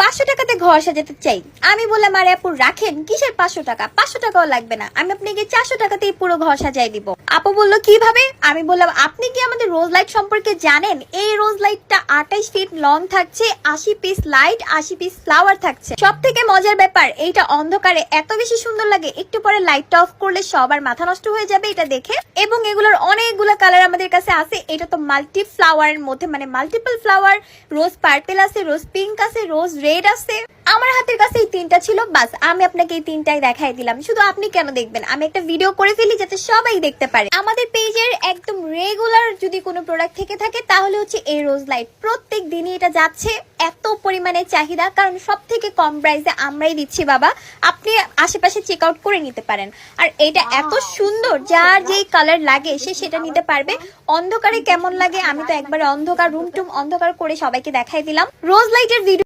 পাঁচশো টাকাতে ঘর সাজাতে চাই। আমি বললাম আরে আপু রাখেন, কিসের পাঁচশো টাকা? পাঁচশো টাকাও লাগবে না। আমি আপনাকে চারশো টাকাতেই পুরো ঘর সাজাই দিব। আপু বলল, কীভাবে? আমি বললাম, আপনি কি আমাদের রোজ লাইট সম্পর্কে জানেন? এই রোজ লাইটটা আঠাইশ ফিট লং থাকছে, আশি পিস লাইট আশি পিস ফ্লাওয়ার থাকছে। সব থেকে মজার ব্যাপার, এইটা অন্ধকারে এত বেশি সুন্দর লাগে, একটু পরে লাইটটা অফ করলে সবার মাথা নষ্ট হয়ে যাবে এটা দেখে। এবং এগুলোর অনেকগুলো কালার আমাদের কাছে আছে, এটা তো মাল্টি ফ্লাওয়ারের মধ্যে মানে মাল্টিপল ফ্লাওয়ার রোজ পার্পেল আছে রোজ পিঙ্ক আছে রোজ রেড আছে আমার হাতের কাছে এই তিনটা ছিল বাস আমি আপনাকে এই তিনটাই দেখাই দিলাম। শুধু আপনি কেন দেখবেন? আমি একটা ভিডিও করে ফেলি যাতে সবাই দেখতে পারে। আমাদের পেজের একদম রেগুলার যদি কোনো প্রোডাক্ট থেকে থাকে তাহলে হচ্ছে এই রোজ লাইট প্রত্যেক দিনই এটা যাচ্ছে। এত পরিমাণে চাহিদা কারণ সব থেকে কম প্রাইসে আমরাই দিচ্ছি বাবা। আপনি আশেপাশে চেক আউট করে নিতে পারেন। আর এটা এত সুন্দর যার যেই কালার লাগে সে সেটা নিতে পারবে। অন্ধকারে কেমন লাগে আমি তো একবারে অন্ধকার রুম টুম অন্ধকার করে সবাইকে দেখাই দিলাম। রোজ লাইটের ভিডিও